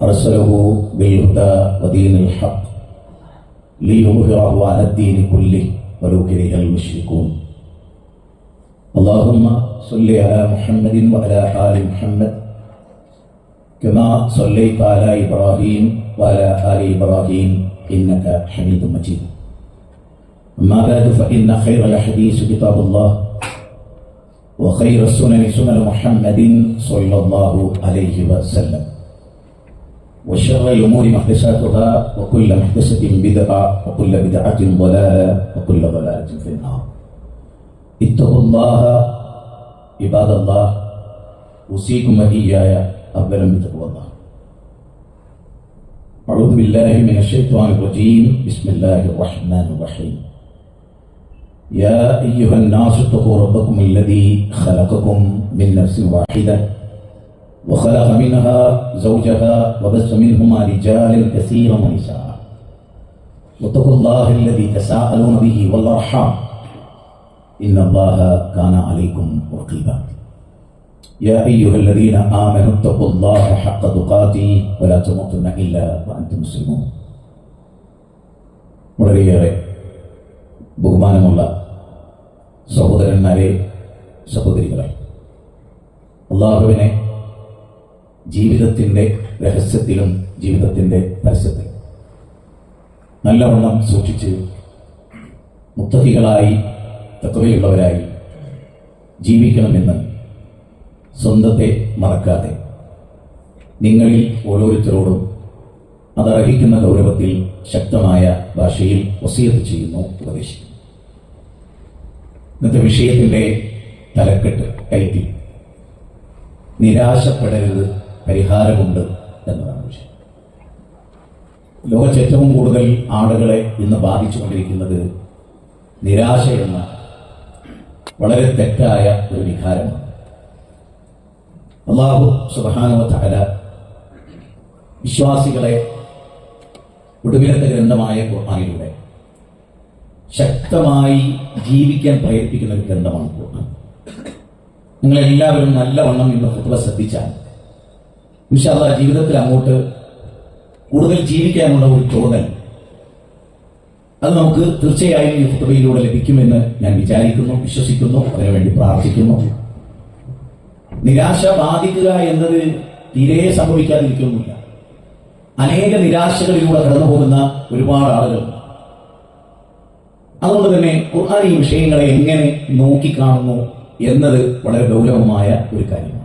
أرسله بالهدى ودين الحق ليظهره على الدين كله ولو كره المشركون. اللهم صل على محمد وعلى آل محمد كما صليت على إبراهيم وعلى آل إبراهيم إنك حميد مجيد. أما بعد فإن خير الحديث كتاب الله وخير السنن سنن محمد صلى الله عليه وسلم. وشر الأمور محدثاتها وكل محدثة بدعة وكل بدعة ضلالة وكل ضلالة في النار. اتقوا الله عباد الله. أوصيكم وإياي أولا بتقوى الله. أعوذ بالله من الشيطان الرجيم. بسم الله الرحمن الرحيم. يا أيها الناس اتقوا ربكم الذي خلقكم من نفس واحدة. وخلق منها زوجها وبث منهما رجالا كثيرا ونساء واتقوا الله الذي تساءلون به والأرحام إن الله كان عليكم رقيبا يا أيها الذين آمنوا اتقوا الله حق تقاته ولا تموتن إلا وأنتم مسلمون വളരെയേറെ ബഹുമാനമുള്ള സഹോദരന്മാരെ സഹോദരികളെ അള്ളാഹുവിനെ ജീവിതത്തിന്റെ രഹസ്യത്തിലും ജീവിതത്തിന്റെ പരസ്യത്തിലും. നല്ലവണ്ണം സൂക്ഷിച്ച് മുത്തഹികളായി തത്വയുള്ളവരായി ജീവിക്കണമെന്ന് സ്വന്തത്തെ മറക്കാതെ നിങ്ങളിൽ ഓരോരുത്തരോടും അതർഹിക്കുന്ന ഗൗരവത്തിൽ ശക്തമായ ഭാഷയിൽ വസീയത്ത് ചെയ്യുന്നു ഉപദേശിക്കുന്നു. ഇന്നത്തെ വിഷയത്തിന്റെ തലക്കെട്ട് ടൈറ്റിൽ നിരാശപ്പെടരുത്. പരിഹാരമുണ്ട് എന്നതാണ് വിഷയം. ലോകത്ത് ഏറ്റവും കൂടുതൽ ആളുകളെ ഇന്ന് ബാധിച്ചുകൊണ്ടിരിക്കുന്നത് നിരാശ എന്ന വളരെ തെറ്റായ ഒരു വികാരമാണ്. അള്ളാഹു സുബാനുവ തകര വിശ്വാസികളെ ഒടുവിലത്തെ ഗ്രന്ഥമായ ഖുർആാനിലൂടെ ശക്തമായി ജീവിക്കാൻ പ്രേരിപ്പിക്കുന്ന ഒരു ഗ്രന്ഥമാണ് ഖുർആൻ. നിങ്ങളെല്ലാവരും നല്ലവണ്ണം ഇന്ന് ഫുട്ബോൾ ശ്രദ്ധിച്ചാൽ വിശാല ജീവിതത്തിൽ അങ്ങോട്ട് കൂടുതൽ ജീവിക്കാനുള്ള ഒരു തോന്നൽ അത് നമുക്ക് തീർച്ചയായും ഈ ഫുട്ബയിലൂടെ ലഭിക്കുമെന്ന് ഞാൻ വിചാരിക്കുന്നു വിശ്വസിക്കുന്നു അതിനുവേണ്ടി പ്രാർത്ഥിക്കുന്നു. നിരാശ ബാധിക്കുക എന്നത് തീരെ സംഭവിക്കാതിരിക്കുന്നില്ല അനേക നിരാശകളിലൂടെ കടന്നു പോകുന്ന ഒരുപാട് ആളുകൾ. അതുകൊണ്ട് തന്നെ ഖുർആൻ ഈ വിഷയങ്ങളെ എങ്ങനെ നോക്കിക്കാണുന്നു എന്നത് വളരെ ഗൗരവമായ ഒരു കാര്യമാണ്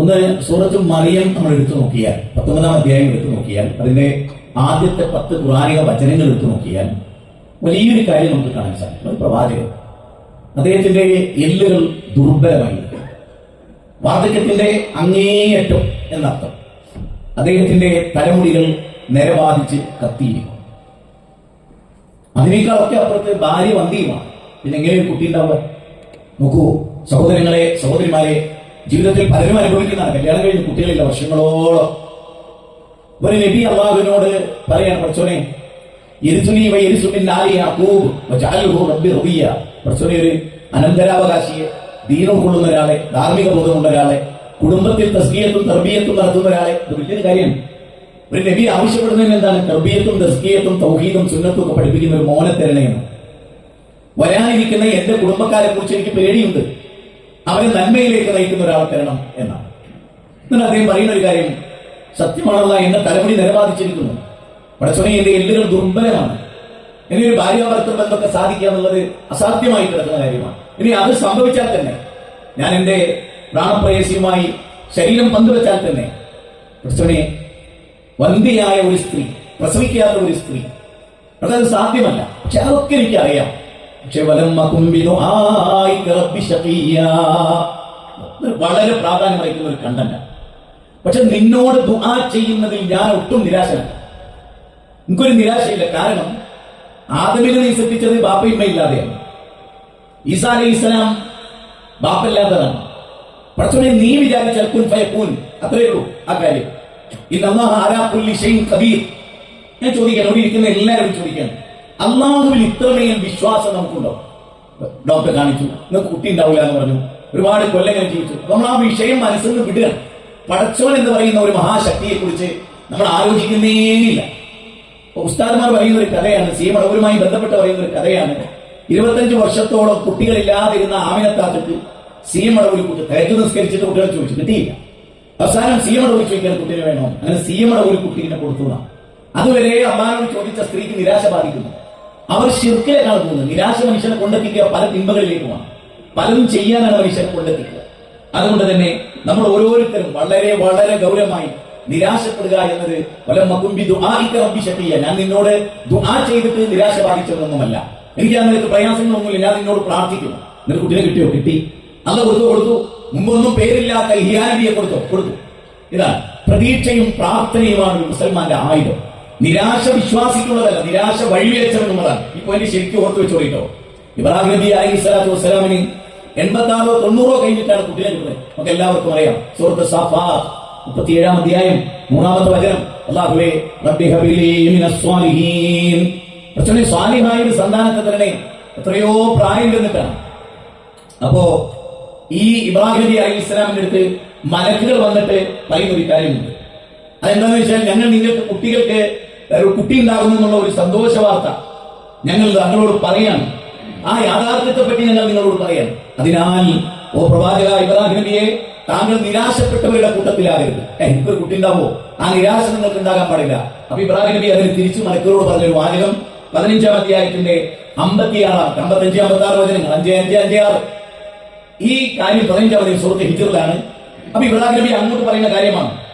ഒന്ന് സൂറത്ത് മറിയം നമ്മൾ എടുത്തു നോക്കിയാൽ പത്തൊമ്പതാം അധ്യായം എടുത്തു നോക്കിയാൽ അതിന്റെ ആദ്യത്തെ പത്ത് പുരാണിക വചനങ്ങൾ എടുത്തു നോക്കിയാൽ വലിയൊരു കാര്യം നമുക്ക് കാണാൻ സാധിക്കും. പ്രവാചകൻ അദ്ദേഹത്തിന്റെ എല്ലുകൾ ദുർബലമായി. വാർദ്ധക്യത്തിന്റെ അങ്ങേയറ്റം എന്നർത്ഥം അദ്ദേഹത്തിന്റെ തലമുടികൾ നിരവാധിച്ച് കത്തിയിരിക്കും അതിനേക്കാളൊക്കെ അപ്പുറത്ത് ഭാര്യ വന്തിയുമാണ് പിന്നെ എങ്ങനെ ഒരു കുട്ടി ഉണ്ടാവുക? നോക്കൂ സഹോദരങ്ങളെ സഹോദരിമാരെ ജീവിതത്തിൽ പലരും അനുഭവിക്കുന്നതാണ് കല്യാണം കഴിഞ്ഞ് കുട്ടികളില്ല വർഷങ്ങളോളം. ഒരു നബി അള്ളാഹുവിനോട് പറയാണ് പഠിച്ചോനെ വൈ അനന്തരാവകാശിയെ ദീനം കൊള്ളുന്ന ഒരാളെ ധാർമ്മിക ബോധമുള്ള ഒരാളെ കുടുംബത്തിൽ തസ്കിയത്തും തർബീയത്തും നടത്തുന്ന ഒരാളെ വലിയൊരു കാര്യമാണ്. ഒരു നബി ആവശ്യപ്പെടുന്നതിന് എന്താണ്? തർബീയത്തും തസ്കിയത്തും തൗഹീദും സുന്നത്തും ഒക്കെ പഠിപ്പിക്കുന്ന ഒരു മോനെ തരണയാണ് വരാനിരിക്കുന്ന എന്റെ കുടുംബക്കാരെ കുറിച്ച് എനിക്ക് പേടിയുണ്ട്. അവരെ നന്മയിലേക്ക് നയിക്കുന്ന ഒരാൾ തരണം എന്നാണ്. എന്നാൽ അദ്ദേഹം പറയുന്ന ഒരു കാര്യം സത്യമാണല്ല എന്ന തലമുടി നിലപാദിച്ചിരിക്കുന്നു പടച്ചോനെ എന്റെ എല്ലുകൾ ദുർബലമാണ്. ഇനി ഒരു ഭാര്യാഭർത്തം ബന്ധമൊക്കെ സാധിക്കുക എന്നുള്ളത് അസാധ്യമായി കിടക്കുന്ന കാര്യമാണ്. ഇനി അത് സംഭവിച്ചാൽ തന്നെ ഞാൻ എന്റെ പ്രാണപ്രേയസിയുമായി ശരീരം പങ്കുവെച്ചാൽ തന്നെ പടച്ചോനെ വന്ധ്യയായ ഒരു സ്ത്രീ പ്രസവിക്കാത്ത ഒരു സ്ത്രീ അതത് സാധ്യമല്ല. പക്ഷെ അതൊക്കെ എനിക്കറിയാം. പക്ഷെ. വളരെ പ്രാധാന്യം വഹിക്കുന്ന ഒരു കണ്ടന്റ്. പക്ഷെ നിന്നോട് ദുആ ചെയ്യുന്നതിൽ ഞാൻ ഒട്ടും നിരാശനല്ല. എനിക്കൊരു നിരാശയില്ല. കാരണം ആദമിനെ നീ സൃഷ്ടിച്ചത് ബാപ്പയിമ്മ ഇല്ലാതെയാണ് ഈസാ അലൈഹി ഇസ്ലാം ബാപ്പല്ലാത്തതാണ്. പക്ഷേ നീ വിചാരിച്ചാൽ കുൻ ഫയക്കൂൻ. അത്രയേ ഉള്ളൂ ആ കാര്യം. ഇന്ന് അള്ളാഹ് ആരാ പുല്ലി ഷെയ്ൻ കബീർ ഞാൻ ചോദിക്കാൻ അവിടെ ഇരിക്കുന്ന എല്ലാവരും ചോദിക്കാൻ. അള്ളാഹുവിൽ ഇത്രമേൽ വിശ്വാസം നമുക്കുണ്ടോ? ഡോക്ടർ കാണിച്ചു. നിങ്ങൾക്ക് കുട്ടി ഉണ്ടാവില്ല എന്ന് പറഞ്ഞു. ഒരുപാട് കൊല്ലങ്ങൾ ജീവിച്ചു. നമ്മൾ ആ വിഷയം മനസ്സിൽ നിന്ന് വിടുക. പടച്ചോൻ എന്ന് പറയുന്ന ഒരു മഹാശക്തിയെ കുറിച്ച് നമ്മൾ ആലോചിക്കുന്നേയില്ല. ഉസ്താദ്മാർ പറയുന്ന ഒരു കഥയാണ് സി മടവരുമായി ബന്ധപ്പെട്ട് പറയുന്ന ഒരു കഥയാണ്. ഇരുപത്തഞ്ച് വർഷത്തോളം കുട്ടികളില്ലാതിരുന്ന ആമിനത്താറ്റക്ക് സി മടവൂരി കുട്ടി തേജ് നിസ്കരിച്ചിട്ട് കുട്ടികളെ ചോദിച്ചു കിട്ടിയില്ല? അവസാനം സി മടവൂരി ചോദിക്കാൻ കുട്ടിയെ വേണോ? അങ്ങനെ സി മടവൂരി കുട്ടീനെ കൊടുത്തു അതുവരെ അമ്മാനോട് ചോദിച്ച സ്ത്രീക്ക് നിരാശ ബാധിക്കുന്നു. അവർ ശിർക്കിലേക്കാണ് പോകുന്നത്. നിരാശ മനുഷ്യനെ കൊണ്ടെത്തിക്കുക പല തിന്മകളിലേക്കുമാണ്. പലതും ചെയ്യാനാണ് മനുഷ്യനെ കൊണ്ടെത്തിക്കുക. അതുകൊണ്ട് തന്നെ നമ്മൾ ഓരോരുത്തരും വളരെ വളരെ ഗൗരവമായി നിരാശപ്പെടുക എന്നത് വല മകുമ്പി ദുആഇക റബ്ബി ശഖിയ ഞാൻ നിന്നോട് ദുആ ചെയ്തിട്ട് നിരാശ ബാധിച്ചതൊന്നുമല്ല എനിക്ക് ആ നിനക്ക് പ്രയാസങ്ങളൊന്നുമില്ല. ഞാൻ നിന്നോട് പ്രാർത്ഥിക്കുന്നു. നിനക്ക് കുട്ടിയെ കിട്ടിയോ? കിട്ടി. അല്ല കൊടുത്തു കൊടുത്തു. മുമ്പൊന്നും പേരില്ലാത്ത ഹിയാനബിയെ കൊടുത്തോ? കൊടുത്തു. ഇതാണ് പ്രതീക്ഷയും പ്രാർത്ഥനയുമാണ് മുസൽമാന്റെ ആയുധം. നിരാശ വിശ്വാസിക്കുള്ളതല്ല നിരാശ വഴിവെച്ചവെന്നുള്ളതാണ് ഇപ്പൊ എന്നെ ശരിക്കും ഓർത്തു വെച്ചോളിട്ടോ. ഇബ്രാഹിം നബി അലൈഹി സ്വലാത്തു വസ്സലാമിന് എൺപത്തി ആറോ തൊണ്ണൂറോ കഴിഞ്ഞിട്ടാണ് കുട്ടിയെ കിട്ടുന്നത് നമുക്ക് എല്ലാവർക്കും അറിയാം. സുഹൃത്ത് സഫാ മുപ്പത്തിയേഴാം അധ്യായം മൂന്നാമത്തെ വചനം. അള്ളാഹുവേ റബ്ബി ഹബിലി സ്വാലിഹായ ഒരു സന്താനത്തെ തന്നെ എത്രയോ പ്രായം ചെന്നിട്ടാണ് അപ്പോ ഈ ഇബ്രാഹിം നബി അലൈഹി ഇസ്ലാമിന്റെ അടുത്ത് മലക്കുകൾ വന്നിട്ട് പറയുന്ന ഒരു കാര്യമുണ്ട്. അതെന്താന്ന് വെച്ചാൽ ഞങ്ങൾ നിങ്ങൾക്ക് കുട്ടികൾക്ക് ഒരു കുട്ടി ഉണ്ടാകുന്നു എന്നുള്ള ഒരു സന്തോഷ വാർത്ത ഞങ്ങൾ താങ്കളോട് പറയാണ്. ആ യാഥാർത്ഥ്യത്തെ പറ്റി ഞങ്ങൾ നിങ്ങളോട് പറയാം അതിനാൽ ഓ പ്രവാചക ഇബ്രാഹിം നബിയെ താങ്കൾ നിരാശപ്പെട്ടവരുടെ കൂട്ടത്തിലാകരുത്. എനിക്ക് എനിക്കൊരു കുട്ടി ഉണ്ടാവോ ആ നിരാശ നിങ്ങൾക്ക് ഉണ്ടാകാൻ പാടില്ല. അപ്പൊ ഇബ്രാഹിം നബി അതിന് തിരിച്ചു മലക്കറോട് പറഞ്ഞൊരു വാചകം പതിനഞ്ചാം അധ്യായത്തിന്റെ അമ്പത്തിയാറാം അമ്പത്തഞ്ച് അമ്പത്തി ആറ് വചനങ്ങൾ. അഞ്ച് അഞ്ച് അഞ്ച് ആറ്. ഈ കാര്യം പതിനഞ്ചാം അധ്യായം സുഹൃത്ത് ഹിജറിലാണ്. അപ്പൊ ഇബ്രാഹിം നബി അങ്ങോട്ട് പറയുന്ന കാര്യമാണ്.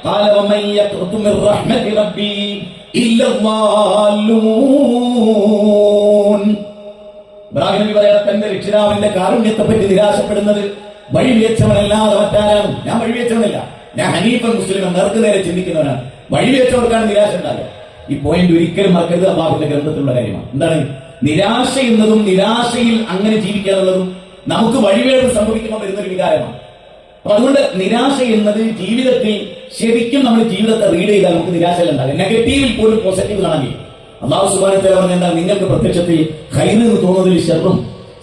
തന്റെ രക്ഷിതാവിന്റെ കാരുണ്യത്തെ പറ്റി നിരാശപ്പെടുന്നത് വഴിവെച്ചവനല്ലാതെ മറ്റാരാണ്? ഞാൻ വഴിവെച്ചവനല്ല. ഞാൻ ഹനീഫൻ മുസ്ലിം നേർക്ക് നേരെ ചിന്തിക്കുന്നവനാണ്. വഴിവെച്ചവർക്കാണ് നിരാശ ഉണ്ടാകുക. ഈ പോയിന്റ് ഒരിക്കലും മറക്കരുത്. അള്ളാഹുവിന്റെ ഗ്രന്ഥത്തിലുള്ള കാര്യമാണ്. എന്താണ്? നിരാശ എന്നതും നിരാശയിൽ അങ്ങനെ ജീവിക്കാന്നുള്ളതും നമുക്ക് വഴിവേട് സംഭവിക്കുമ്പോൾ വരുന്ന ഒരു വികാരമാണ്. അപ്പൊ അതുകൊണ്ട് നിരാശ എന്നത് ജീവിതത്തിൽ ശരിക്കും നമ്മൾ ജീവിതത്തെ റീഡ് ചെയ്താൽ നമുക്ക് നിരാശയിൽ ഉണ്ടാകും നെഗറ്റീവിൽ പോലും പോസിറ്റീവ് കാണാൻ അള്ളാഹു അള്ളാഹു സുബാനത്തെ പറഞ്ഞാൽ നിങ്ങൾക്ക് പ്രത്യക്ഷത്തിൽ ഹൈറ് എന്ന് തോന്നുന്നതിൽ ഷെറും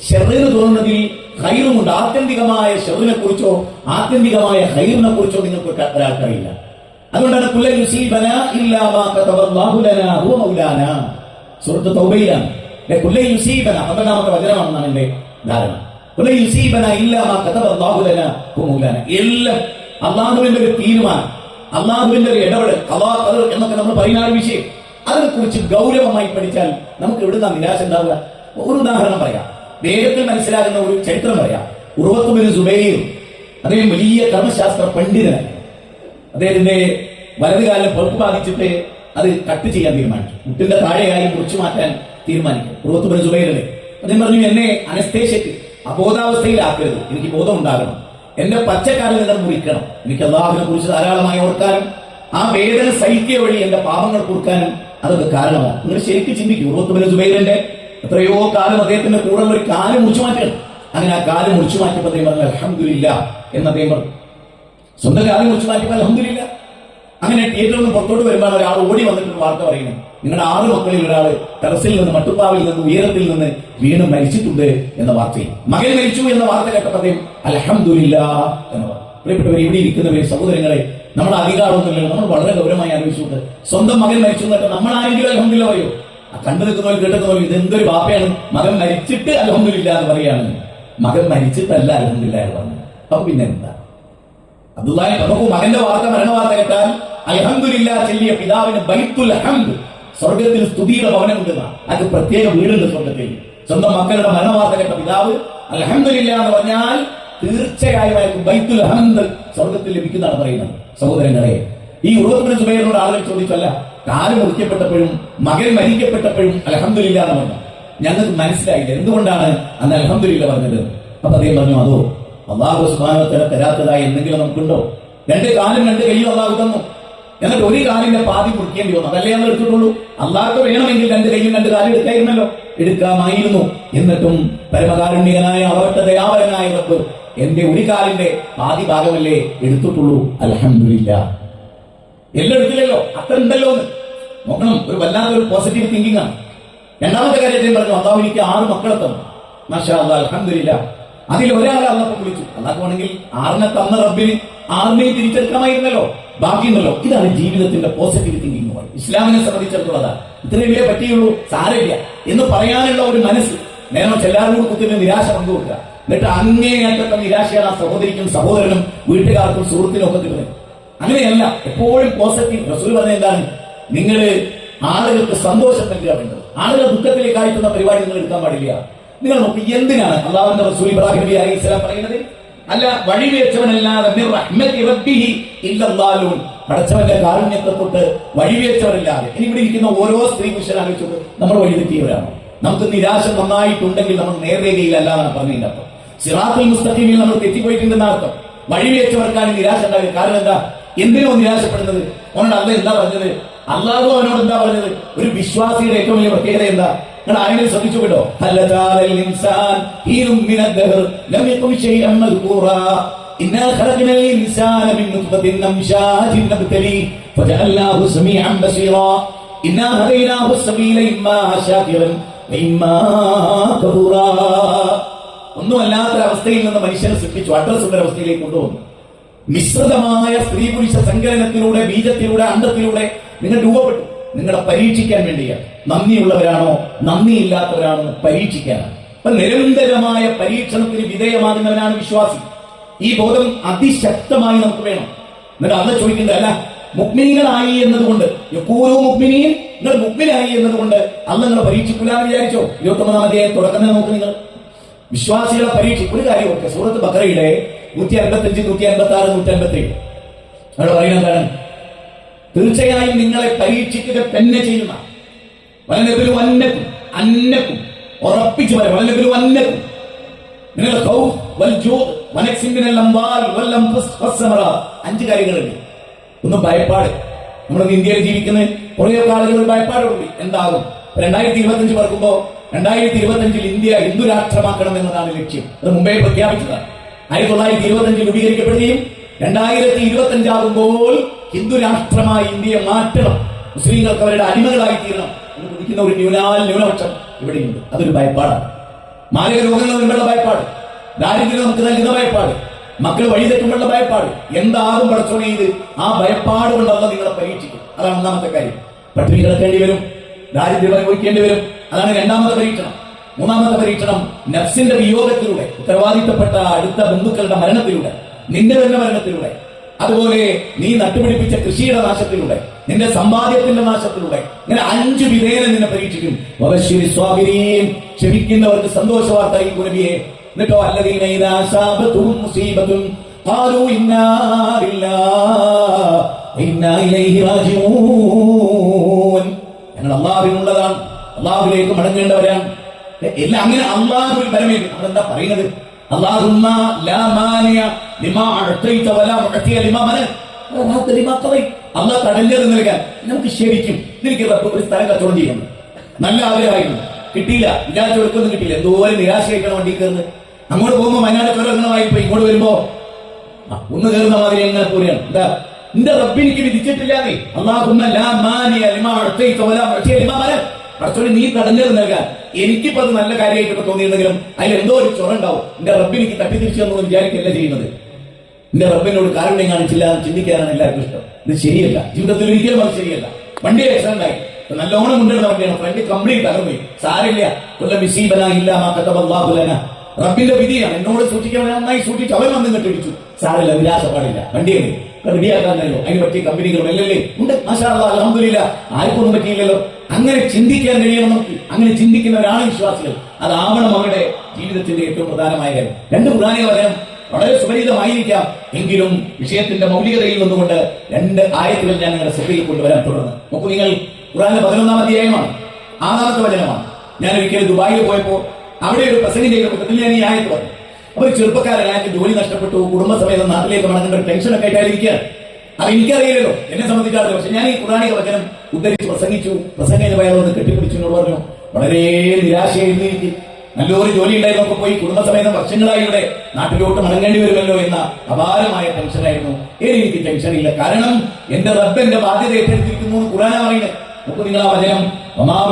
ഷെറിന് തോന്നുന്നതിൽ ഹൈറുമുണ്ട് ആത്യന്തികമായ ഷെറിനെ കുറിച്ചോ ആത്യന്തികമായ ഹൈറിനെ കുറിച്ചോ നിങ്ങൾക്ക് ഒരാൾക്കറിയില്ല. അതുകൊണ്ടാണ് എല്ലാം അള്ളാഹുവിന്റെ ഒരു തീരുമാനം അള്ളാഹുവിന്റെ ഒരു ഇടപെടൽ കഥാ കഥ എന്നൊക്കെ നമ്മൾ പറയുന്ന ഒരു വിഷയം അതിനെക്കുറിച്ച് ഗൗരവമായി പഠിച്ചാൽ നമുക്ക് എവിടുന്ന നിരാശ ഉണ്ടാവുക? ഒരു ഉദാഹരണം പറയാം. വേഗത്തിൽ മനസ്സിലാകുന്ന ഒരു ചരിത്രം പറയാം. ഉറവത്തുബിന് സുബൈർ അദ്ദേഹം വലിയ കർമ്മശാസ്ത്ര പണ്ഡിതനായിരുന്നു അദ്ദേഹത്തിന്റെ വലതുകാലം പഴുപ്പ് ബാധിച്ചിട്ട് അത് കട്ട് ചെയ്യാൻ തീരുമാനിച്ചു. മുട്ടിന്റെ താഴെയായി മുറിച്ചു മാറ്റാൻ തീരുമാനിക്കും. ഉറവത്തുബിന് സുബൈറിനെ അദ്ദേഹം പറഞ്ഞു എന്നെ അനസ്തേഷ്യക്ക് അബോധാവസ്ഥയിലാക്കരുത്. എനിക്ക് ബോധം ഉണ്ടാകണം. എന്റെ പച്ചക്കാലിൽ നിങ്ങൾ മുറിക്കണം. എനിക്ക് അള്ളാഹുവിനെ കുറിച്ച് ധാരാളമായി ഓർക്കാനും ആ വേദന സഹിക്കുക വഴി എന്റെ പാപങ്ങൾ കൊടുക്കാനും അതൊക്കെ കാരണമാണ്. നിങ്ങൾ ശരിക്കും ചിന്തിക്കും ഉറവത്തുബിന് ജുബൈലിന്റെ എത്രയോ കാലം അദ്ദേഹത്തിന്റെ കൂടെ ഒരു കാലം മുറിച്ചു മാറ്റണം. അങ്ങനെ ആ കാലം മുറിച്ചു മാറ്റിയപ്പോൾ അദ്ദേഹം പറഞ്ഞു അലഹമില്ല എന്ന് അദ്ദേഹം പറഞ്ഞു. സ്വന്തം കാലം മുറിച്ചു മാറ്റിയപ്പോൾ അലഹമില്ല അങ്ങനെ തിയേറ്ററിൽ നിന്ന് പുറത്തോട്ട് വരുമ്പോൾ ഒരാൾ ഓടി വന്നിട്ട് വാർത്ത പറയുന്നു നിങ്ങളുടെ ആറ് മക്കളിൽ ഒരാൾ ടെറസിൽ നിന്ന് മട്ടുപ്പാവിൽ നിന്ന് ഉയരത്തിൽ നിന്ന് വീണ് മരിച്ചിട്ടുണ്ട് എന്ന വാർത്തയിൽ. മകൻ മരിച്ചു എന്ന വാർത്ത കേട്ടപ്പോൾ അലഹമില്ല എന്ന് പറഞ്ഞു. പ്രിയപ്പെട്ടവർ ഇവിടെ ഇരിക്കുന്നവരെ സഹോദരങ്ങളെ നമ്മുടെ അധികാരമൊന്നുമില്ല നമ്മൾ വളരെ ഗൗരവമായി ആലോചിച്ചുകൊണ്ട് സ്വന്തം മകൻ മരിച്ചു എന്നിട്ട് നമ്മൾ ആരെങ്കിലും അലഹമില്ല പറയോ? കണ്ടു നിൽക്കുന്നവർ കേട്ടുന്നവർ ഇതെന്തൊരു ബാപ്പയാണ് മകൻ മരിച്ചിട്ട് അലഹമില്ല എന്ന് പറയാണ് മകൻ മരിച്ചിട്ടല്ല അലഹമില്ല എന്ന് പറഞ്ഞു. അപ്പൊ പിന്നെ എന്താ? അബ്ദുല്ലാഹി നമുക്ക് മകന്റെ വാർത്ത മരണ വാർത്ത കേട്ടാൽ അലഹമില്ല ചെല്ലിയ പിതാവിന് ബൈത്തുൽ ഹംദ്. സ്വർഗത്തിൽ സ്തുതിയുടെ ഭവനം കിട്ടുന്ന അത് പ്രത്യേക വീടുണ്ട് സ്വർഗത്തിൽ സ്വന്തം മക്കളുടെ മരണവാർത്ത കേട്ട പിതാവ് അലഹമില്ല എന്ന് പറഞ്ഞാൽ തീർച്ചയായും ബൈത്തുൽ അഹമ്മദ് സ്വർഗത്തിൽ ലഭിക്കുന്നതാണ് പറയുന്നത്. സഹോദരങ്ങളെ ഈ ഉറവത്തിന് സുബൈറിനോട് ആളുകൾ ചോദിച്ചല്ല കാൽ മുറിക്കപ്പെട്ടപ്പോഴും മകൻ മരിക്കപ്പെട്ടപ്പോഴും അലഹമില്ല എന്ന് പറഞ്ഞു. ഞങ്ങൾക്ക് മനസ്സിലായില്ല എന്തുകൊണ്ടാണ് അന്ന് അലഹമില്ല പറഞ്ഞത്? അപ്പൊ അദ്ദേഹം പറഞ്ഞു അതോ അള്ളാഹു സുബാനോ തരാത്തതായി എന്തെങ്കിലും നമുക്കുണ്ടോ? രണ്ട് കാലും രണ്ട് കൈയും അള്ളാഹു തന്നു. എന്നിട്ട് ഒരു കാലിന്റെ പാതി മുറിക്കേണ്ടി വന്നു. അതല്ലേ നമ്മൾ എടുത്തിട്ടുള്ളൂ? അല്ലാത്ത വേണമെങ്കിൽ രണ്ട് കൈയും രണ്ട് കാലും എടുക്കായിരുന്നല്ലോ എടുക്കാമായിരുന്നു. എന്നിട്ടും പരമകാരുണ്യനായ അവരുടെ ദയാവരനായ റബ്ബ് എന്റെ ഒരു കാലിന്റെ പാതി ഭാഗമല്ലേ എടുത്തിട്ടുള്ളൂ. അലഹമില്ല എല്ലാം എടുത്തില്ലല്ലോ? അത്ര ഉണ്ടല്ലോ നോക്കണം ഒരു വല്ലാത്തൊരു പോസിറ്റീവ് തിങ്കിങ് ആണ്. രണ്ടാമത്തെ കാര്യത്തിൽ പറഞ്ഞു അള്ളാഹു എനിക്ക് ആറ് മക്കളെ തന്നു. മാഷാ അള്ളാഹ് അലഹമില്ല അതിൽ ഒരാളെ അള്ളപ്പം വിളിച്ചു. അള്ളാഹ് വേണമെങ്കിൽ ആറിനെ തന്ന റബ്ബിന് ആറിനെയും തിരിച്ചെടുക്കാമായിരുന്നല്ലോ. ബാക്കിയുണ്ടല്ലോ. ഇതാണ് ജീവിതത്തിന്റെ പോസിറ്റീവ് തിങ്കിങ് എന്ന് ഇസ്ലാമിനെ സംബന്ധിച്ചിടത്തോളം അതാ. ഇത്രയും വലിയ പറ്റിയുള്ളൂ? സാരമില്ല. എന്ന് പറയാനുള്ള ഒരു മനസ്സ് നേരം എല്ലാവരും കുത്തിന് നിരാശ പങ്കുവെക്കുക. എന്നിട്ട് അങ്ങേയറ്റത്തെ നിരാശയാണ് ആ സഹോദരിക്കും സഹോദരനും വീട്ടുകാർക്കും സുഹൃത്തിനും ഒക്കെ കിട്ടുന്നത് അങ്ങനെയല്ല. എപ്പോഴും പോസിറ്റീവ് റസൂൽ പറഞ്ഞ എന്താണ്? നിങ്ങൾ ആളുകൾക്ക് സന്തോഷം നൽകുക വേണ്ടത്. ആളുകൾ ദുഃഖത്തിലേക്ക് അയക്കുന്ന പരിപാടി നിങ്ങൾ എടുക്കാൻ പാടില്ല. നിങ്ങൾ നോക്കി എന്തിനാണ് അള്ളാഹുന്റെ റസൂൽ ഇബ്രാഹിം നബി അലൈഹി സ്വലാം പറയുന്നത്? അല്ല വഴിവെച്ചവനല്ലാതെ പടച്ചവന്റെ കാരുണ്യത്തെ തൊട്ട് വഴിവെച്ചവരല്ലാതെ ഇനി ഇവിടെ ഇരിക്കുന്ന ഓരോ സ്ത്രീ പുരുഷനാലോചിച്ചു നമ്മൾ വഴിതെറ്റിയവരാണ് നമുക്ക് നിരാശ നന്നായിട്ടുണ്ടെങ്കിൽ നമ്മൾ നേർരേഖയിലല്ല എന്നാണ് പറഞ്ഞതിന്റെ അർത്ഥം. സിറാത്തുൽ മുസ്തഖീമിൽ നമ്മൾ തെറ്റിപ്പോയിട്ടുണ്ടെന്ന അർത്ഥം. വഴിവേച്ചവർക്കാണ് നിരാശ ഉണ്ടാകുക കാരണം എന്താ? എന്തിനോ നിരാശപ്പെടുന്നത്? അവനോട് അല്ല എന്താ പറഞ്ഞത്? അല്ലാതെ അവനോട് എന്താ പറഞ്ഞത്? ഒരു വിശ്വാസിയുടെ ഏറ്റവും വലിയ പ്രത്യേകത എന്താ? നിങ്ങൾ ആരെങ്കിലും ഒന്നുമല്ലാത്തൊരവസ്ഥയിൽ നിന്ന് മനുഷ്യനെ സൃഷ്ടിച്ചു അഡ്രസ് അവസ്ഥയിലേക്ക് കൊണ്ടുവന്നു. മിശ്രിതമായ സ്ത്രീ പുരുഷ സങ്കലനത്തിലൂടെ ബീജത്തിലൂടെ അണ്ടത്തിലൂടെ നിങ്ങൾ രൂപപ്പെട്ടു. നിങ്ങളെ പരീക്ഷിക്കാൻ വേണ്ടിയാണ് നന്ദിയുള്ളവരാണോ? നന്ദിയില്ലാത്തവരാണോ പരീക്ഷിക്കാനാണ് അപ്പൊ നിരന്തരമായ പരീക്ഷണത്തിന് വിധേയമാകുന്നവനാണ് വിശ്വാസി. ഈ ബോധം അതിശക്തമായി നമുക്ക് വേണം. എന്നിട്ട് അന്ന് ചോദിക്കുന്നത് അല്ല മുക്മിനികളായി എന്നതുകൊണ്ട്. മുക്മിനിയും നിങ്ങൾ മുക്മിനായി എന്നതുകൊണ്ട് അന്ന് നിങ്ങൾ പരീക്ഷിക്കില്ല എന്ന് വിചാരിച്ചോ? ഇരുപത്തൊമ്പതാം അധ്യായം തുടക്കം നോക്ക് നിങ്ങൾ. വിശ്വാസികളെ പരീക്ഷ ഒരു കാര്യം ഓക്കെ സൂറത്ത് ബക്രയുടെ നൂറ്റി അൻപത്തി അഞ്ച് നൂറ്റി അൻപത്തി ആറ് നൂറ്റി അൻപത്തി ഏഴ് അവിടെ പറയുന്നത് എന്താണ്? തീർച്ചയായും നിങ്ങളെ പരീക്ഷിക്കുക തന്നെ ചെയ്യുന്ന വലനബിലു അന്നക്കും അന്നക്കും ഉറപ്പിച്ചു പറയാം വലനബിലു അന്നക്കും നിങ്ങളുടെ കാര്യങ്ങളുണ്ട്. ഒന്ന് ഭയപ്പാട്. നമ്മുടെ ഇന്ത്യയിൽ ജീവിക്കുന്ന കുറേ ആളുകൾ ഭയപ്പാടുണ്ട് എന്താകും? രണ്ടായിരത്തി ഇരുപത്തി അഞ്ച് പറക്കുമ്പോ രണ്ടായിരത്തി ഇരുപത്തി അഞ്ചിൽ ഇന്ത്യ ഹിന്ദു രാഷ്ട്രമാക്കണം എന്നതാണ് ലക്ഷ്യം. അത് മുംബൈ പ്രഖ്യാപിച്ചതാണ്. ആയിരത്തി തൊള്ളായിരത്തി ഇരുപത്തി അഞ്ചിൽ രൂപീകരിക്കപ്പെടുകയും രണ്ടായിരത്തി ഇരുപത്തി അഞ്ചാകുമ്പോൾ ഹിന്ദു രാഷ്ട്രമായി ഇന്ത്യയെ മാറ്റണം. മുസ്ലിങ്ങൾക്ക് അവരുടെ അടിമകളായി തീരണം എന്ന് കുതിക്കുന്ന ഒരു ന്യൂനാൽ ന്യൂനപക്ഷം ഇവിടെയുണ്ട്. അതൊരു ഭയപ്പാടാണ്. മാരക രോഗങ്ങൾ വരുമ്പോഴുള്ള ഭയപ്പാട്. ദാരിദ്ര്യം നമുക്ക് നൽകുന്ന ഭയപ്പാട്. മക്കൾ വഴിതെറ്റുമ്പോഴുള്ള ഭയപ്പാട്. എന്താകും പടച്ചോണി ഇത്? ആ ഭയപ്പാട് കൊണ്ടല്ല നിങ്ങളെ പരീക്ഷിക്കും. അതാണ് ഒന്നാമത്തെ കാര്യം. പട്ടിണി കിടക്കേണ്ടി വരും. ദാരിദ്ര്യം അനുഭവിക്കേണ്ടി വരും. അതാണ് രണ്ടാമത്തെ പരീക്ഷണം. മൂന്നാമത്തെ പരീക്ഷണം നഫ്സിന്റെ വിയോഗത്തിലൂടെ ഉത്തരവാദിത്തപ്പെട്ട അടുത്ത ബന്ധുക്കളുടെ മരണത്തിലൂടെ. നിന്റെ തന്നെ മരണത്തിലൂടെ. അതുപോലെ നീ നട്ടുപിടിപ്പിച്ച കൃഷിയുടെ നാശത്തിലൂടെ നിന്റെ സമ്പാദ്യത്തിന്റെ നാശത്തിലൂടെ ഇങ്ങനെ അഞ്ചു വിധേന നിന്നെ പരീക്ഷിക്കും. ക്ഷമിക്കുന്നവർക്ക് സന്തോഷ വാർത്ത ഈ കുലബിയെ എന്നിട്ടോ ഞങ്ങൾ അള്ളാഹുവിനുള്ളതാണ് അള്ളാഹുലേക്ക് മടങ്ങേണ്ടവരാണ്. എല്ലാം അങ്ങനെ അള്ളാഹുവിൽ പരമേ അതെന്താ പറയുന്നത്? ലാ മാനിയ ലിമാ അഅതൈത വലാ മുഅതിയ ലിമാ മന ലിമാ ഖദൈ അള്ളാഹ് തടഞ്ഞത് നൽകാൻ നമുക്ക് ശരിക്കും നിനക്ക് ഒരു സ്ഥലം കച്ചവടം ചെയ്യുന്നു നല്ല ആഗ്രഹമായിരുന്നു. കിട്ടിയില്ല. വിചാരിച്ച കൊടുക്കൊന്നും കിട്ടിയില്ല. എന്തോരം നിരാശയായിട്ടാണ് വണ്ടി കയറുന്നത്. അങ്ങോട്ട് പോകുമ്പോ വയനാട് പോയി. ഇങ്ങോട്ട് വരുമ്പോ ഒന്ന് കയറുന്ന മാതിരി എങ്ങനെ പോലെയാണ്. എന്താ? നിന്റെ റബ്ബ് എനിക്ക് വിധിച്ചിട്ടില്ല നീ. അള്ളാഹുമ്മ ലാ മാനിയ ലിമാ അഅതൈത വലാ മുഅതിയ ലിമാ മനൻ പടച്ചോനെ നീ തടഞ്ഞത് നൽകാൻ. എനിക്കിപ്പോ അത് നല്ല കാര്യമായിട്ടൊക്കെ തോന്നിയിരുന്നെങ്കിലും അതിൽ എന്തോ ഒരു ചുറുണ്ടാവും എന്റെ റബ്ബ് എനിക്ക് തട്ടിത്തിരിച്ചു എന്ന് വിചാരിക്കല്ല ചെയ്യുന്നത്. എന്റെ റബ്ബിനോട് കാരുണ്യം കാണിച്ചില്ല ചിന്തിക്കാനാണ് എല്ലാവർക്കും ഇഷ്ടം. ഇത് ശരിയല്ല. ജീവിതത്തിൽ ഒരിക്കലും അത് ശരിയല്ല. വണ്ടി ആക്സിഡന്റ് ആയി നല്ലോണം കൊണ്ടുവരുന്ന വണ്ടിയാണ്. ഫ്രണ്ട് കംപ്ലീറ്റ് തകർന്നു സാരില്ല കൊല്ലം വിസീബന ഇല്ല മാക്കത്തബല്ലാഹുലന റബ്ബിന്റെ വിധിയാണ്. എന്നോട് സൂക്ഷിക്കാൻ നന്നായി സൂക്ഷിച്ചു അവൻ വന്ന് ഇങ്ങോട്ട് ഇടിച്ചു. സാരില്ല നിരാശ റെഡിയാക്കാൻ അതിന് പറ്റിയ കമ്പനികളും അല്ലല്ലേ ഉണ്ട്. മാഷാ അലഹമില്ല ആർക്കൊന്നും പറ്റിയില്ലല്ലോ. അങ്ങനെ ചിന്തിക്കാൻ കഴിയണം നമുക്ക് അങ്ങനെ ചിന്തിക്കുന്നവരാണ് വിശ്വാസികൾ. അതാവണം അവരുടെ ജീവിതത്തിന്റെ ഏറ്റവും പ്രധാനമായ കാര്യം. രണ്ട് പ്രധാന പറയാം വളരെ സുപരിതമായിരിക്കാം എങ്കിലും വിഷയത്തിന്റെ മൗലികതയിൽ നിന്നുകൊണ്ട് രണ്ട് ആയത്തുകൾ ഞാൻ നിങ്ങളുടെ ശ്രദ്ധയിൽ കൊണ്ടുവരാൻ തുടർന്ന്. നോക്കൂ നിങ്ങൾ ഖുറാന്റെ പതിനൊന്നാം അധ്യായമാണ് ആറാമത്തെ വചനമാണ്. ഞാൻ ഒരിക്കലും ദുബായിൽ പോയപ്പോൾ അവിടെ ഒരു പ്രസംഗം ചെയ്ത കൂട്ടത്തിൽ ഞാൻ ഈ ആയത്ത് പറഞ്ഞു. അപ്പൊ ചെറുപ്പക്കാരെ ചെറുപ്പക്കാരൻ ജോലി നഷ്ടപ്പെട്ടു കുടുംബസമേതം നാട്ടിലേക്ക് മടങ്ങേണ്ട ടെൻഷനൊക്കെ ആയിട്ടായിരിക്കുക. അത് എനിക്കറിയില്ലല്ലോ. എന്നെ സംബന്ധിച്ചാണല്ലോ പക്ഷെ ഞാൻ ഈ ഖുറാനിക വചനം ഉദ്ധരിച്ച് പ്രസംഗിച്ചു. പ്രസംഗം അയാൾ വന്ന് കെട്ടിപ്പിടിച്ചു എന്നോട് പറഞ്ഞു. വളരെ നിരാശയായിരുന്നു എനിക്ക്. നല്ലൊരു ജോലി ഉണ്ടായിരുന്നൊക്കെ പോയി കുടുംബസമേതം വർഷങ്ങളായി ഇവിടെ നാട്ടിലോട്ട് മടങ്ങേണ്ടി വരുമല്ലോ എന്ന അപാരമായ ടെൻഷനായിരുന്നു ഏത് എനിക്ക് ഇല്ല. കാരണം എന്റെ റബ്ബ് എന്റെ ബാധ്യത ഏറ്റെടുത്തിരിക്കുന്നു എന്ന് ഖുറാന പറയുന്നത്. നോക്കൂ നിങ്ങൾ ആ വചനം. വമാ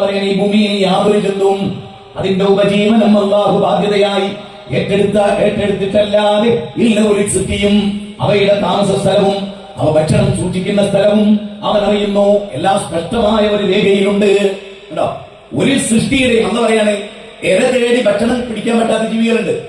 പറയുന്നത് ഈ ഭൂമിയിൽ യാതൊരു ചെന്നും അതിന്റെ ഉപജീവനം അള്ളാഹു ബാധ്യതയായി ഏറ്റെടുത്ത ഏറ്റെടുത്തിട്ടല്ലാതെ ഇല്ല ഒരു സൃഷ്ടിയും അവയുടെ താമസ സ്ഥലവും അവ ഭക്ഷണം സൂക്ഷിക്കുന്ന സ്ഥലവും അവൻ അറിയുന്നു. എല്ലാം സ്പഷ്ടമായ ഒരു രേഖയിലുണ്ട്. കേട്ടോ ഒരു സൃഷ്ടിയുടെ എന്ന് പറയാണ് ഇര തേടി ഭക്ഷണം പിടിക്കാൻ പറ്റാത്ത ജീവികളുണ്ട്.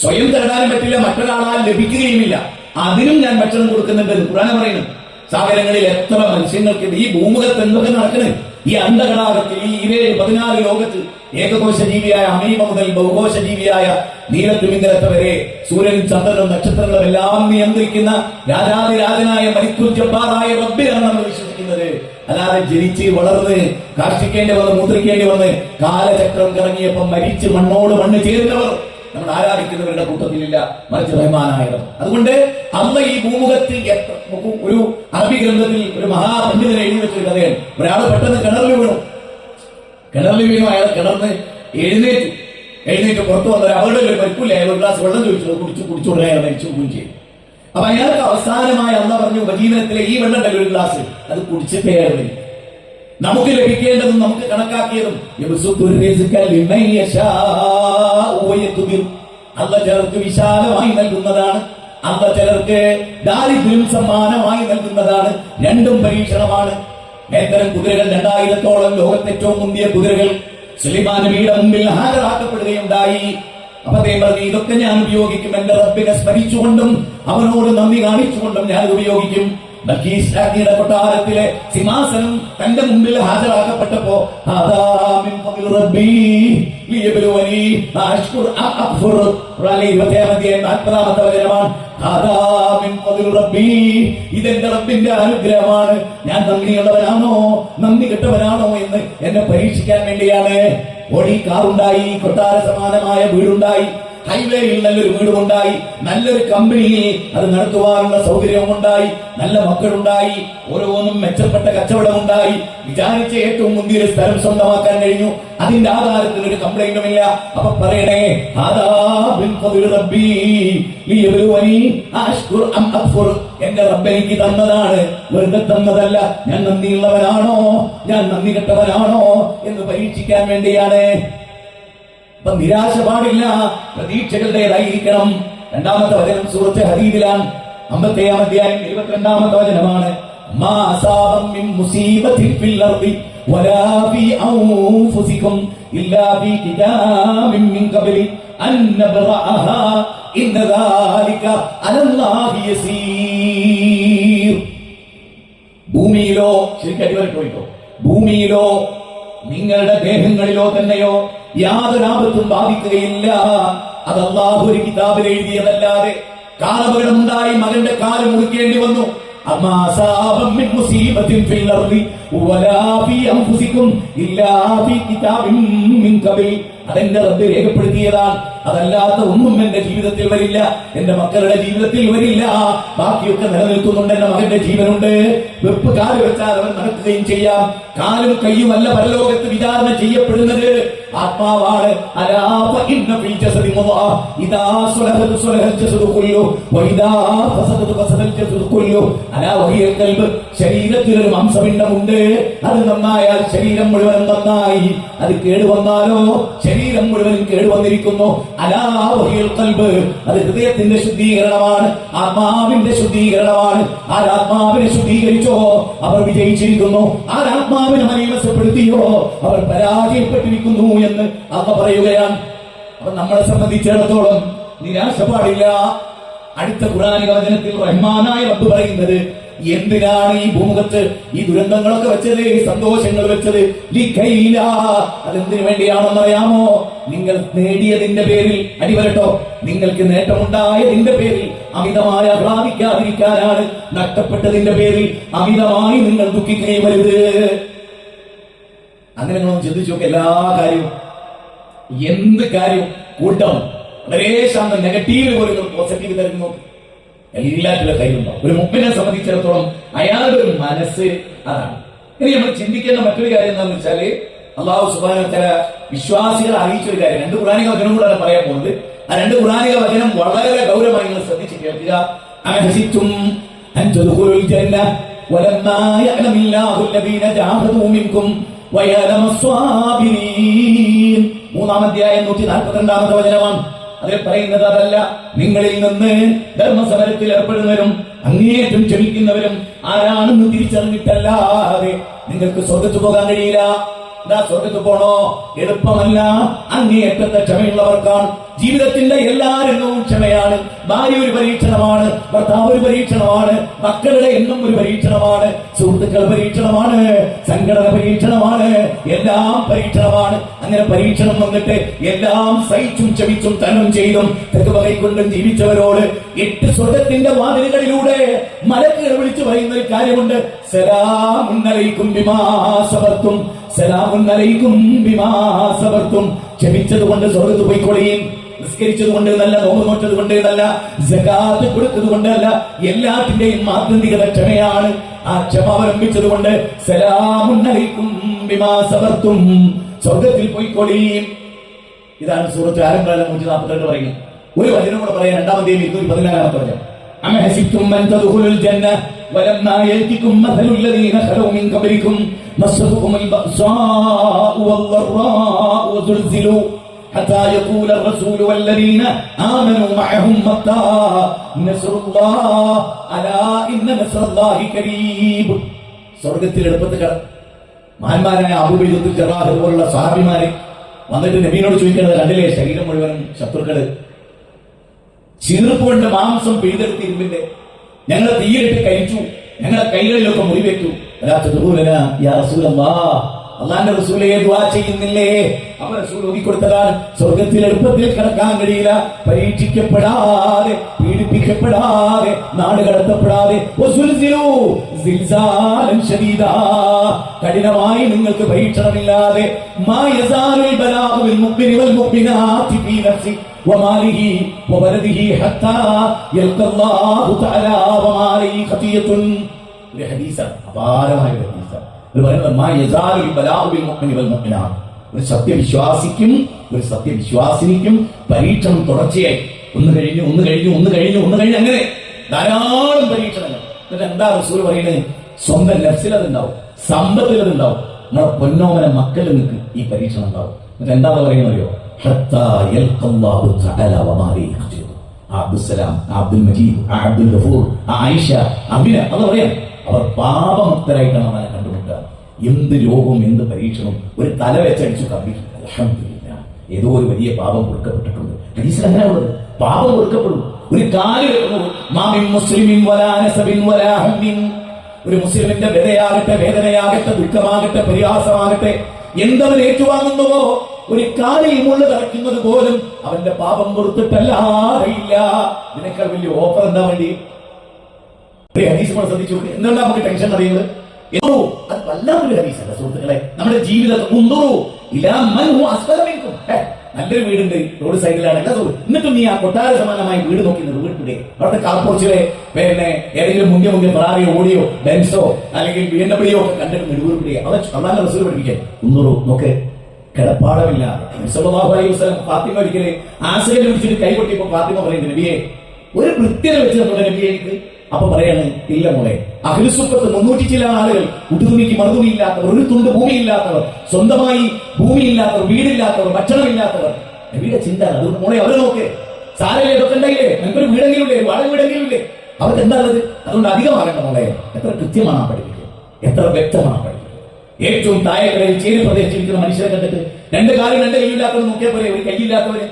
സ്വയം തേടാനും പറ്റില്ല മറ്റൊരാളാൽ ലഭിക്കുകയുമില്ല. അതിനും ഞാൻ ഭക്ഷണം കൊടുക്കുന്നുണ്ട് എന്ന് ഖുർആൻ പറയുന്നു. സാഗരങ്ങളിൽ എത്ര മത്സ്യങ്ങൾക്ക് ഈ ഭൂമുഖത്ത് എന്തൊക്കെ നടക്കണേ? ഈ അന്ധകടാകത്തിൽ ഈ ഇരേഴ് പതിനാല് ലോകത്ത് ഏകകോശ ജീവിയായ അമീമ മുതൽ ബഹുകോശ ജീവിയായ നീലത്തുമിന്ദ്രത്തെ വരെ സൂര്യൻ ചന്ദ്രനും നക്ഷത്രങ്ങളും എല്ലാം നിയന്ത്രിക്കുന്ന രാജാതിരാജനായ മരിക്കുൽ റബ്ബിയാണ് നമ്മൾ വിശ്വസിക്കുന്നത്. അല്ലാതെ ജനിച്ച് വളർന്ന് കാർഷിക്കേണ്ടി വന്ന് മുദ്രിക്കേണ്ടി വന്ന് കാലചക്രം കറങ്ങിയപ്പം മരിച്ച് മണ്ണോട് മണ്ണ് ചേരുന്നവർ നമ്മൾ ആരാധിക്കുന്നവരുടെ കൂട്ടത്തിലില്ല മറിച്ച് റഹ്മാനായത് അതുകൊണ്ട് അന്ന് ഈ ഭൂമുഖത്തിൽ ഒരു അറബി ഗ്രന്ഥത്തിൽ ഒരു മഹാപണ്ഡിതനെ എഴുതി വെച്ചൊരു കഥയാണ്. ഒരാൾ പെട്ടെന്ന് കിണറിൽ വീണു. കിണറിൽ വീണു അയാൾ കിണർന്ന് എഴുന്നേറ്റു. എഴുന്നേറ്റ് പുറത്തു വന്ന അവരുടെ ഒരു പരിപ്പില്ല അയാൾ ഒരു ഗ്ലാസ് വെള്ളം ചോദിച്ചു. കുടിച്ചു കുടിച്ചു അയാൾ മരിച്ചു പോവുകയും ചെയ്തു. അപ്പൊ അയാൾക്ക് അവസാനമായി അന്ന പറഞ്ഞു ഉപജീവനത്തിലെ ഈ വെള്ളം ഒരു ഗ്ലാസ്. അത് കുടിച്ചിട്ടേ അയാൾ നമുക്ക് ലഭിക്കേണ്ടതും നമുക്ക് കണക്കാക്കിയതും. അല്ല ചിലർക്ക് വിശാലമായി നൽകുന്നതാണ്. അല്ല ചിലർക്ക് ദാരിദ്ര്യം സമ്മാനമായി നൽകുന്നതാണ്. രണ്ടും പരീക്ഷണമാണ്. നേത്തരം കുതിരകൾ രണ്ടായിരത്തോളം ലോകത്തെ ഏറ്റവും മുന്തിയ കുതിരകൾ സുലിമാൻ നബിയുടെ മുമ്പിൽ ഹാജരാക്കപ്പെടുകയുണ്ടായി. അപ്പൊ പറഞ്ഞു ഇതൊക്കെ ഞാൻ ഉപയോഗിക്കും. എന്റെ റബ്ബിനെ സ്മരിച്ചുകൊണ്ടും അവനോട് നന്ദി കാണിച്ചുകൊണ്ടും ഞാൻ ഉപയോഗിക്കും. രാജ്ഞിയുടെ കൊട്ടാരത്തിലെ സിംഹാസനം തന്റെ മുമ്പിൽ ഹാജരാക്കപ്പെട്ടപ്പോ അനുഗ്രഹമാണ്. ഞാൻ നന്ദിയുള്ളവനാണോ നന്ദി കെട്ടവനാണോ എന്ന് എന്നെ പരീക്ഷിക്കാൻ വേണ്ടിയാണ്. ഓടി കാറുണ്ടായി കൊട്ടാര സമാനമായ വീടുണ്ടായി. ഹൈവേയിൽ നല്ലൊരു വീടുമുണ്ടായി നല്ലൊരു കമ്പനിയിൽ അത് നടത്തുവാനുള്ള സൗകര്യമുണ്ടായി നല്ല മക്കളുണ്ടായി ഓരോന്നും മെച്ചപ്പെട്ട കച്ചവടമുണ്ടായി. വിചാരിച്ച ഏറ്റവും മുന്തിയ സ്ഥലം സ്വന്തമാക്കാൻ കഴിഞ്ഞു. അതിന്റെ ആധാരത്തിൽ ഒരു കംപ്ലൈന്റുമില്ല അപ്പൊ പറയണേ. എന്റെ റബ്ബ് എനിക്ക് തന്നതാണ്. വെറുതെ തന്നതല്ല. ഞാൻ നന്ദിയുള്ളവനാണോ? ഞാൻ നന്ദി കെട്ടവനാണോ? എന്ന് പരീക്ഷിക്കാൻ വേണ്ടിയാണ്. അപ്പൊ നിരാശ പാടില്ല പ്രതീക്ഷകളുടേതായിരിക്കണം. രണ്ടാമത്തെ വചനം സുഹൃത്ത് ഹദീദിലാണ്. അമ്പത്തേഴാം അധ്യായം ഇരുപത്തിരണ്ടാമത്തെ വചനമാണ്. ഭൂമിയിലോ ശരിക്കും അടിവരെ പോയിട്ടോ ഭൂമിയിലോ നിങ്ങളുടെ ദേഹങ്ങളിലോ തന്നെയോ യാതൊരു ആപത്തും ബാധിക്കുകയില്ല. അത് ഒരു കിതാബിൽ എഴുതിയതല്ലാതെ കാലപകടമുണ്ടായി മകന്റെ കാൽ മുറിക്കേണ്ടി വന്നു. മിൻ മുസീബത്തിൻ ഫിൽ അർളി വലാ ഫീ അൻഫുസികും ഇല്ലാ ഫീ കിതാബിൻ മിൻ ഖബൽ. അതെന്റെ റബ്ബ് രേഖപ്പെടുത്തിയതാണ്. അതല്ലാത്ത ഒന്നും എന്റെ ജീവിതത്തിൽ വരില്ല. എന്റെ മക്കളുടെ ജീവിതത്തിൽ വരില്ല. ബാക്കിയൊക്കെ നിലനിൽക്കുന്നുണ്ട്. എന്റെ മകന്റെ ജീവനുണ്ട്. വെപ്പ് കാൽ വെച്ചാൽ അവൻ നടക്കുകയും ചെയ്യാം. കാലും കയ്യുമല്ല പരലോകത്ത് വിചാരണ ചെയ്യപ്പെടുന്നത്. ആത്മാവാണ്. അലാഫ കൽബ് കുല്ലു വഇദാ ഫസദത് ഫസദൽ ജസദു കുല്ലു അലാ വഹിയൽ ഖൽബ് ശരീരത്തിൽ ഒരു മാംസപിണ്ഡമുണ്ട്. അത് നന്നായാൽ ശരീരം മുഴുവൻ നന്നായി. അത് കേടുവന്നാലോ ശരീരം മുഴുവൻ കേടുവന്നിരിക്കുന്നു അലാ വഹിയൽ കൽബ്. അത് ഹൃദയത്തിന്റെ ശുദ്ധീകരണമാണ്. ആത്മാവിന്റെ ശുദ്ധീകരണമാണ്. ആരാത്മാവിനെ ശുദ്ധീകരിച്ചോ? അവർ വിജയിച്ചിരിക്കുന്നു. ആരാത്മാവിനെ മനീമസപ്പെടുത്തിയോ? അവർ പരാജയപ്പെട്ടിരിക്കുന്നു എന്ന് അമ്മ പറയുകയാണ്. അപ്പൊ നമ്മളെ സംബന്ധിച്ചിടത്തോളം നിരാശ പാടില്ല അടുത്ത ഖുറാനിക വചനത്തിൽ റഹ്മാനായ റബ്ബ് പറയുന്നത് എന്തിനാണ് ഈ ഭൂമുഖത്ത് ഈ ദുരന്തങ്ങളൊക്കെ വെച്ചത് ഈ സന്തോഷങ്ങൾ വെച്ചത്. അതെന്തിനു വേണ്ടിയാണെന്ന് അറിയാമോ നിങ്ങൾ നേടിയതിന്റെ പേരിൽ അടിവരട്ടോ നിങ്ങൾക്ക് നേട്ടമുണ്ടായതിന്റെ പേരിൽ അമിതമായി ആഹ്ലാദിക്കാതിരിക്കാനാണ് നഷ്ടപ്പെട്ടതിന്റെ പേരിൽ അമിതമായി നിങ്ങൾ ദുഃഖിക്കുകയും വരുത് അങ്ങനെ നിങ്ങളൊന്ന് ചിന്തിച്ചു നോക്കുക എല്ലാ കാര്യവും. എന്ത് കാര്യവും കൂട്ടം. വളരെ ശാന്തം നെഗറ്റീവിൽ പോലും പോസിറ്റീവ് തരുന്നു നോക്ക് എല്ലാത്തിലും കയ്യിലുണ്ടാവും ഒരു മുപ്പിനെ സംബന്ധിച്ചിടത്തോളം അയാളുടെ ഒരു മനസ്സ് അതാണ് ഇനി നമ്മൾ ചിന്തിക്കേണ്ട മറ്റൊരു കാര്യം എന്താണെന്ന് വെച്ചാല് അള്ളാഹു സുബാന ചില വിശ്വാസികൾ അറിയിച്ച ഒരു കാര്യം രണ്ട് പുരാണിക വചനം കൂടാണ് പറയാൻ പോകുന്നത് ആ രണ്ട് പുരാണിക വചനം വളരെ ഗൗരവമായി നിങ്ങൾ ശ്രദ്ധിച്ച് കേൾക്കുക അഹസിത്തും അൻ തദ്ഖുലുൽ ജന്ന ولما يعلم الله الذين جاهدوا منكم ويعلم الصابرين മൂന്നാം അധ്യായം നൂറ്റി നാൽപ്പത്തിരണ്ടാമത്തെ വചനമാണ് അതിൽ പറയുന്നത് അതല്ല. നിങ്ങളിൽ നിന്ന് ധർമ്മസമരത്തിൽ ഏർപ്പെടുന്നവരും അങ്ങേയറ്റം ക്ഷമിക്കുന്നവരും ആരാണെന്ന് തിരിച്ചറിഞ്ഞിട്ടല്ലാതെ നിങ്ങൾക്ക് സ്വർഗത്ത് പോകാൻ കഴിയില്ല. സ്വർഗത്ത് പോണോ? എളുപ്പമല്ല അങ്ങേയറ്റത്തെ ക്ഷമയുള്ളവർക്കാണ്. ജീവിതത്തിന്റെ എല്ലാ രംഗവും ക്ഷമയാണ്. ഭാര്യ ഒരു പരീക്ഷണമാണ് ഭർത്താവ് ഒരു പരീക്ഷണമാണ് മക്കളുടെ എന്നും ഒരു പരീക്ഷണമാണ് സുഹൃത്തുക്കൾ പരീക്ഷണമാണ് സംഘടന പരീക്ഷണമാണ് എല്ലാം പരീക്ഷണമാണ്. അങ്ങനെ പരീക്ഷണം വന്നിട്ട് എല്ലാം സഹിച്ചും ക്ഷമിച്ചും തരണം ചെയ്തും തെക്കുവകൈക്കൊണ്ടും ജീവിച്ചവരോട് എട്ട് സ്വർഗത്തിന്റെ വാതിലുകളിലൂടെ മലക്കുകൾ വിളിച്ചു പറയുന്ന ഒരു കാര്യമുണ്ട്. വിമാസവർത്തും സലാമുന്നലൈക്കും വിമാസവർത്തും ക്ഷമിച്ചത് കൊണ്ട് സ്വർഗത്ത് പോയിക്കൊള്ളുകയും നിസ്കരിച്ചത് കൊണ്ട് നല്ല നോമ്പ് നോറ്റത് കൊണ്ട് നല്ല ജകാത്ത് കൊടുത്തത് കൊണ്ടല്ല എല്ലാത്തിന്റെയും ആത്യന്തികത ക്ഷമയാണ് ആ ക്ഷമ അവലംബിച്ചത് കൊണ്ട് സലാമുന്നലൈക്കും വിമാസവർത്തും സ്വർഗത്തിൽ പോയിക്കൊള്ളുകയും ഇതാണ് സൂറത്ത് ആരംഭാലം നൂറ്റി നാൽപ്പത്തിരണ്ട് പറയുന്നത്. ഒരു വചനം കൂടെ പറയാം. രണ്ടാമത്തെയും ഇരുന്നൂറ്റി പതിനാലാമത്തെ വചനം. أم حسبتم أن تدخلوا الجنة ولما يأتكم مثل الذين خلوا من قبلكم مستهم البأساء والضراء وزلزلوا حتى يقول الرسول والذين آمنوا معهم متى نصر الله ألا إن نصر الله قريب സ്വർഗത്തിൽ എളുപ്പത്തിൽ കട മഹാന്മാരായ അബുബൈദുൽ ജറാഹ് പോലുള്ള സാഹിമാര് വന്നിട്ട് നബീനോട് ചോദിക്കുന്നത് കണ്ടില്ലേ ശരീരം മുഴുവനും ശത്രുക്കള് ചീർപ്പ് കൊണ്ട് മാംസം പിഴുതെടുത്ത് ഇരുമ്പിന്റെ ഞങ്ങളെ തീയിലിട്ട് കഴിച്ചു. ഞങ്ങളെ കൈകളിലൊക്കെ മുറിവേറ്റു. അള്ളാന്റെ റസൂലെ ദുആ ചെയ്യുന്നില്ലേ? അവ റസൂൽ ഒതുക്കൊടുത്തതാണ് സ്വർഗത്തിൽ എളുപ്പത്തിൽ കിടക്കാൻ കഴിയില്ല. പരീക്ഷിക്കപ്പെടാതെ പീഡിപ്പിക്കപ്പെടാതെ നാട് കടത്തപ്പെടാതെ. കഠിനമായി നിങ്ങൾക്ക് പരീക്ഷണമില്ലാതെ. മാ യസാലുൽ ബലാഉ ബിൽ മുഅ്മിനി വൽ മുഅ്മിനാത്തി ഫീ നഫ്സി وماله وولده حتى يلقى الله تعالى وما عليه خطية ഒരു ഹദീസാണ് അപാരമായ ഒരു ഹദീസാണ് ഇത് പറയുന്നത് മാ യസാലുൽ ബലാഉ ബിൽ മുഅ്മിനി വൽ മുഅ്മിനാത്ത് ഒരു സത്യവിശ്വാസിക്കും ഒരു സത്യവിശ്വാസിനിക്കും പരീക്ഷണം തുടർച്ചയായി ഒന്ന് കഴിഞ്ഞു ഒന്ന് കഴിഞ്ഞു ഒന്ന് കഴിഞ്ഞു ഒന്ന് കഴിഞ്ഞു അങ്ങനെ ധാരാളം പരീക്ഷണങ്ങൾ എന്നിട്ട് എന്താ റസൂൽ പറയുന്നത് സ്വന്തം നഫ്സിൽ അതുണ്ടാവും സമ്പത്തിൽ അതുണ്ടാവും നമ്മുടെ പൊന്നോമന മക്കളിൽ നിങ്ങൾക്ക് ഈ പരീക്ഷണം ഉണ്ടാവും എന്നിട്ട് എന്താ പറയുന്നത് എന്ത് രോഗവും എന്ത് പരീക്ഷണവും ഒരു തല വെച്ചടിച്ചു അൽഹംദുലില്ലാ. ഏതോ ഒരു വലിയ പാപം കൊടുക്കപ്പെട്ടിട്ടുണ്ട്. ഹദീസിൽ അങ്ങനെയുള്ളത് പാപം കൊടുക്കപ്പെടും. ഒരു കാൽ ഒരു മുസ്ലിമിന്റെ വ്യതയാകട്ടെ വേദനയാകട്ടെ ദുഃഖമാകട്ടെ പരിഹാസമാകട്ടെ എന്തവൻ ഏറ്റുവാങ്ങുന്നുവോ? ഒരു കാലിൽ മുള്ള തറയ്ക്കുന്നത് പോലും അവന്റെ പാപം പൊറുത്തിട്ടല്ലാതെയില്ല ഇതിനേക്കാൾ വലിയ ഓഫർ എന്താ വേണ്ടി? നമ്മൾ ശ്രദ്ധിച്ചു. എന്തുകൊണ്ടാ നമുക്ക് ടെൻഷൻ അറിയുന്നത്? അത് വല്ലാത്തൊരു ഹദീസല്ല സുഹൃത്തുക്കളെ. നമ്മുടെ ജീവിതം മുന്തോറു ഇലാ മൻ ഹുവ അസ്ഫല നല്ലൊരു വീടുണ്ട് റോഡ് സൈഡിലാണ്. എന്നിട്ടും നീ ആ കൊട്ടാര സമാനമായ വീട് നോക്കി വീട്ടിലെ അവിടുത്തെ കാർപോർച്ചിലെ പിന്നെ ഏതെങ്കിലും മുന്തിയ മുന്തിയ ഫെറാറിയോ ഓടിയോ ബെൻസോ അല്ലെങ്കിൽ ബി എം ഡബ്ല്യൂ ഒക്കെ കണ്ടിട്ട് നിർവഹിക്കൂടെ അവൻ അള്ളാന്റെ റസൂൽ പഠിപ്പിക്കാൻ. മുന്നൂറു നോക്ക്. കിടപ്പാടമില്ല ഫാത്തിമ ഒരിക്കലെ ആസിയെ വിളിച്ചിട്ട് കൈകൊട്ടിയപ്പോ ഫാത്തിമ പറയുന്നത് നബിയെ ഒരു വൃത്തിനെ വെച്ച് നമ്മുടെ നബിയെ അപ്പൊ പറയാണ് ഇല്ല മോളെ അഖിലുസുപ്പത്ത് മുന്നൂറ്റി ചില ആളുകൾ ഉടുതുണിക്ക് മറുതുണിയില്ലാത്തവർ ഒരു തുണ്ട് ഭൂമി ഭൂമിയില്ലാത്തവർ സ്വന്തമായി ഭൂമിയില്ലാത്തവർ വീടില്ലാത്തവർ ഭക്ഷണമില്ലാത്തവർ. നബിയുടെ ചിന്ത അതുകൊണ്ട് മോളെ അവരെ നോക്ക്. സാരല്ലേ ഇതൊക്കെ നിനക്കൊരു വീടെങ്കിലും ഇല്ലേ വാടക വീടെങ്കിലും ഇല്ലേ അവർക്ക് എന്താ ഉള്ളത് അതുകൊണ്ട് അധികമാകണ്ട മോളെ. എത്ര കൃത്യമാണ് പഠിപ്പിക്കുക എത്ര വ്യക്തമാണ് പഠിക്കുക ഏറ്റവും താഴെക്കടയിൽ ചേരി പ്രദേശിച്ചിരിക്കുന്ന മനുഷ്യരെ കണ്ടിട്ട് രണ്ട് കാലും രണ്ട് കൈയില്ലാത്തവർ നോക്കിയാൽ പോലെ ഒരു കൈയില്ലാത്തവര്.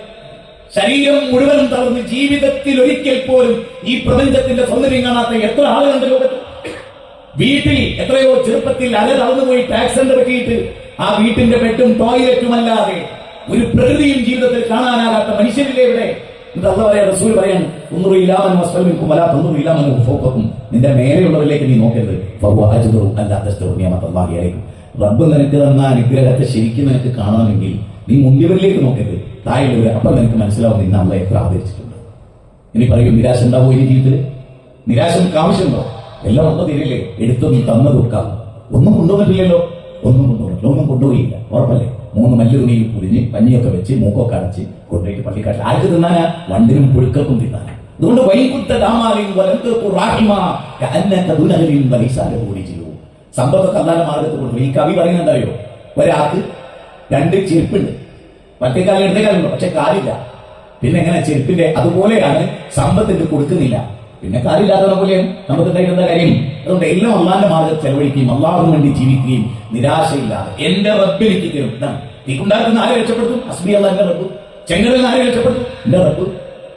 ശരീരം മുഴുവനും തളർന്ന് ജീവിതത്തിൽ ഒരിക്കൽ പോലും ഈ പ്രപഞ്ചത്തിന്റെ സൗന്ദര്യം കാണാത്ത എത്ര ആളുകളുണ്ട് ലോകത്ത്. വീട്ടിൽ എത്രയോ ചെറുപ്പത്തിൽ അല തളർന്നു പോയി ആക്സിഡന്റ് പറ്റിയിട്ട് ആ വീട്ടിന്റെ ബെഡും ടോയ്ലറ്റും അല്ലാതെ ഒരു പ്രകൃതിയും ജീവിതത്തിൽ കാണാനാകാത്ത മനുഷ്യരില്ലേ ഇവിടെ? ഫോക്കും നിന്റെ മേലെയുള്ളവരിലേക്ക് നീ നോക്കരുത്. അല്ലാത്ത റബ്ബ് നിനക്ക് തന്ന അനുഗ്രഹത്തെ ശരിക്കും നിനക്ക് കാണണമെങ്കിൽ നീ മുന്തിയവരിലേക്ക് നോക്കരുത്. തായുള്ളവരെ അപ്പം നിനക്ക് മനസ്സിലാവും നിന്നെ അമ്മയെ പ്രാർത്ഥിച്ചിട്ടുണ്ട് ഇനി പറയും നിരാശ ഉണ്ടാവോ ഇനി ജീവിതത്തിൽ? നിരാശ ആവശ്യമുണ്ടോ? എല്ലാം ഒന്നും തീരില്ലേ? തന്നു കൊടുക്കാം. ഒന്നും കൊണ്ടുവന്നിട്ടില്ലല്ലോ. ഒന്നും കൊണ്ടുവന്നില്ല ഒന്നും കൊണ്ടുപോയില്ല. ഉറപ്പല്ലേ? മൂന്ന് മല്ല് തുണിയിൽ പൊതിഞ്ഞ് പഞ്ഞിയൊക്കെ വെച്ച് മൂക്കൊക്കെ അടച്ച് കൊണ്ടുപോയിട്ട് പള്ളിക്കാട്ടിൽ ആർക്ക് തിന്നാനാ? വണ്ടിനും പുഴുക്കൾക്കും തിന്നാനാ. അതുകൊണ്ട് വൈകുത്ത വലന്തേക്കു റാഹിമ കൂടി ചെയ്യൂ സമ്പത്തൊക്കെ അല്ലാതെ മാർഗത്തിൽ കൊണ്ടുപോയി. ഈ കവി പറയുന്നുണ്ടായോ ഒരാൾക്ക് രണ്ട് ചെരുപ്പുണ്ട്. മറ്റേ കാലം ഇടത്തെ കാലം പക്ഷെ കാലില്ല. പിന്നെ എങ്ങനെ? ചെരുപ്പിന്റെ അതുപോലെയാണ് സമ്പത്തിന്റെ കൊടുക്കുന്നില്ല. പിന്നെ കാലില്ലാത്തവരെ പോലെയും നമുക്ക് ഉണ്ടായിരുന്ന കാര്യം? അതുകൊണ്ട് എല്ലാം അള്ളാന്റെ മാർഗം ചെലവഴിക്കുകയും അള്ളാഹുവിന് വേണ്ടി ജീവിക്കുകയും നിരാശയില്ലാതെ. എന്റെ റബ്ബിലേക്ക് ഇതാണ്. നീക്കുണ്ടാക്കുന്ന ആരെ രക്ഷപ്പെടുത്തും? അസ്മി അള്ളാന്റെ റബ്ബ്. ചെങ്ങലിൽ ആരെ രക്ഷപ്പെടുത്തും? എന്റെ റബ്ബ്.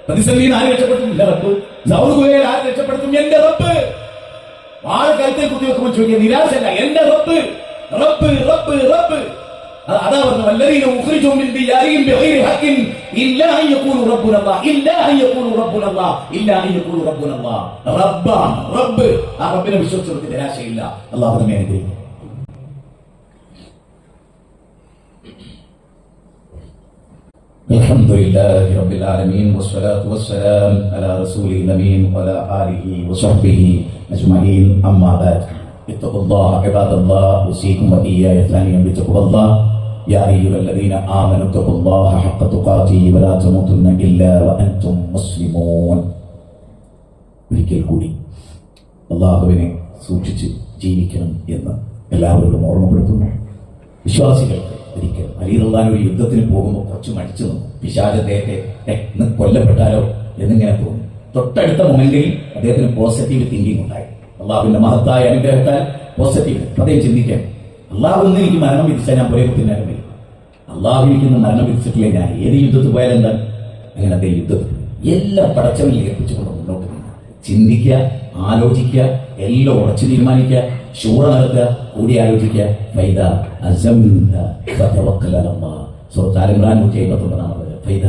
പ്രതിസന്ധിയിൽ ആരെ രക്ഷപ്പെടുത്തും? എന്റെ റബ്ബ്. സൗദുലയിൽ ആരെ രക്ഷപ്പെടുത്തും? എന്റെ റബ്ബ്. ആൾ കരുത്തിൽ കുത്തി വെക്കുമ്പോൾ ചോദിക്കുക നിരാശല്ല എന്റെ റബ്ബ് റബ്ബ് റബ്ബ് റബ്ബ്. അത് പറഞ്ഞു വല്ലരീന ഉഖ്രിജു മിൻ ദിയാരിഹിം ബിഗൈരി ഹഖിൻ ഇല്ലാ അൻ യഖൂലു റബ്ബുന അല്ലാഹ് അൻ യഖൂലു റബ്ബുന അല്ലാഹ് അൻ യഖൂലു റബ്ബ്. ആ റബ്ബിനെ വിശ്വസിച്ചവർക്ക് നിരാശയില്ല. അല്ലാഹു നമ്മെ അനുഗ്രഹിക്കും الحمد لله رب العالمين والصلاة والسلام على رسول الأمين وعلى آله وصحبه أجمعين أما بعد اتقوا الله عباد الله أوصيكم وإياي ثانيا بتقوى الله يا أيها الذين آمنوا اتقوا الله حق تقاته ولا تموتن إلا وأنتم مسلمون ഒരിക്കൽ കൂടി അള്ളാഹുവിനെ സൂക്ഷിച്ച് ജീവിക്കണം എന്ന് എല്ലാവരോടും ഓർമ്മപ്പെടുത്തുന്നു വിശ്വാസികൾക്ക് ഒരിക്കൽ അലിറുള്ളാൻ ഒരു യുദ്ധത്തിന് പോകുമ്പോൾ കുറച്ച് മടിച്ചു നിന്നു. പിശാജ് അദ്ദേഹത്തെ "ഏ, ഇന്ന് കൊല്ലപ്പെട്ടാലോ? എന്നിങ്ങനെ തോന്നി. തൊട്ടടുത്ത മൊമെന്റിൽ അദ്ദേഹത്തിന് പോസിറ്റീവ് തിങ്കിങ് ഉണ്ടായി. അള്ളാഹുവിന്റെ മഹത്തായ അനുഗ്രഹത്താൽ പോസിറ്റീവ് അദ്ദേഹം ചിന്തിക്കാം അള്ളാഹു ഒന്ന് എനിക്ക് മരണം വിധിച്ചാൽ ഞാൻ കുത്തിനേരം വരും അള്ളാഹു എനിക്കൊന്ന് മരണം വിധിച്ചിട്ടില്ല. ഞാൻ ഏത് യുദ്ധത്തിൽ പോയാലും എന്താ? അങ്ങനെ അദ്ദേഹം യുദ്ധത്തിൽ എല്ലാ എല്ലാം പടച്ചവനിൽ ഏൽപ്പിച്ചുകൊണ്ട് മുന്നോട്ട് ചിന്തിക്കുക ആലോചിക്കുക എല്ലാം ഉറച്ചു തീരുമാനിക്കുക. ശൂറ നടത്തുക കൂടി ആലോചിക്കുക. ഫൈദ ഫൈദ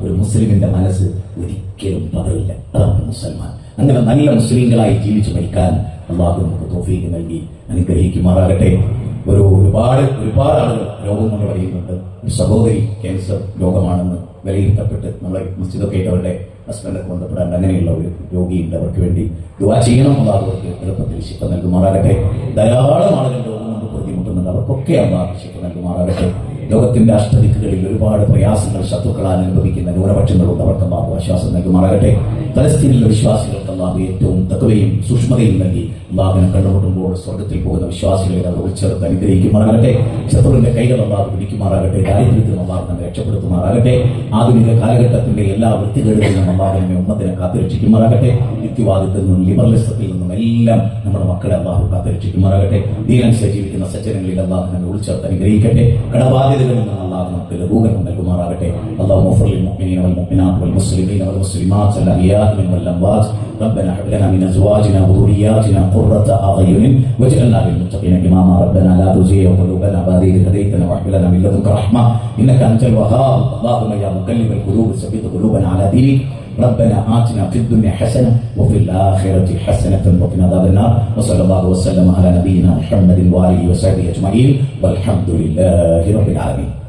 ഒരു മുസ്ലിമിന്റെ മനസ്സ് ഒരിക്കലും പതറില്ല. അതാണ് മുസൽമാൻ. അങ്ങനെ നല്ല മുസ്ലിങ്ങളായി ജീവിച്ചു മരിക്കാൻ അള്ളാഹു നമുക്ക് തോഫീക്ക് നൽകി അനുഗ്രഹിക്കുമാറാകട്ടെ. ഒരു ഒരുപാട് ഒരുപാട് ആളുകൾ രോഗങ്ങൾ പറയുന്നുണ്ട് ഒരു സഹോദരി ക്യാൻസർ രോഗമാണെന്ന് വിലയിരുത്തപ്പെട്ട് നമ്മളെ മസ്ജിദൊക്കെ അവരുടെ ഹസ്ബൻഡൊക്കെ ബന്ധപ്പെടാൻ അങ്ങനെയുള്ള ഒരു രോഗിയുണ്ട്. അവർക്ക് വേണ്ടി ദുവാ ചെയ്യണം എന്നുള്ള അവർക്ക് എളുപ്പത്തിൽ ശിക്ഷ നൽകുമാറാകട്ടെ. ധാരാളം ആളുകൾ രോഗം കൊണ്ട് ബുദ്ധിമുട്ടുന്നുണ്ട്. അവർക്കൊക്കെ അമ്മ ശിക്ഷ നൽകുമാറാകട്ടെ. ലോകത്തിന്റെ അഷ്ടദിക്കുകളിൽ ഒരുപാട് പ്രയാസങ്ങൾ ശത്രുക്കളാൽ അനുഭവിക്കുന്ന ന്യൂനപക്ഷങ്ങളുണ്ട്. അവർക്ക് അള്ളാഹു ആശ്വാസം നൽകുമാറാകട്ടെ. ഫലസ്തീനിലെ വിശ്വാസികൾക്ക് അള്ളാഹു ഏറ്റവും തക്കവയും സൂക്ഷ്മതയും നൽകി അള്ളാഹുവിനെ കണ്ടുമുട്ടുമ്പോൾ സ്വർഗത്തിൽ പോകുന്ന വിശ്വാസികളെ അവർ ഉൾച്ചേർത്ത് അനുഗ്രഹിക്കുമാറാകട്ടെ. ശത്രുവിന്റെ കൈകൾ അള്ളാഹു പിടിക്കുമാറാകട്ടെ. ദാരിദ്ര്യത്തിൽ അള്ളാഹു നമ്മെ രക്ഷപ്പെടുത്തുമാറാകട്ടെ. ആധുനിക കാലഘട്ടത്തിന്റെ എല്ലാ വൃത്തികളിൽ നിന്നും അള്ളാഹു നമ്മെ ഉമ്മത്തിനെ കാത്തുരക്ഷിക്കുമാറാകട്ടെ. യുക്തിവാദത്തിൽ നിന്നും ലിബറലിസത്തിൽ നിന്നും എല്ലാം നമ്മുടെ മക്കളെ അള്ളാഹു കാത്തുരക്ഷിക്കുമാറാകട്ടെ. ദീനനുസരിച്ച് ജീവിക്കുന്ന സജ്ജനങ്ങളിൽ അള്ളാഹു നമ്മെ ഉൾച്ചേർത്ത് അനുഗ്രഹിക്കട്ടെ. കടബാധ്യതകളിൽ നിന്ന് അള്ളാഹു നമുക്ക് ലഘൂകരണം നൽകുമാറാകട്ടെ അള്ളാഹു മുഫർ للمؤمنين والمؤمنات والمسلمين والمسلمات الأحياء منهم والأموات ربنا هب لنا من أزواجنا وذرياتنا قرة أعين واجعلنا للمتقين إماما ربنا لا تزغ قلوبنا بعد إذ هديتنا وهب لنا من لدنك رحمة إنك أنت الوهاب اللهم يا مقلب القلوب ثبت قلوبنا على دينك ربنا آتنا في الدنيا حسنة وفي الآخرة حسنة وقنا عذاب النار. وصلى الله وسلم على نبينا محمد وآله وصحبه أجمعين والحمد لله رب العالمين.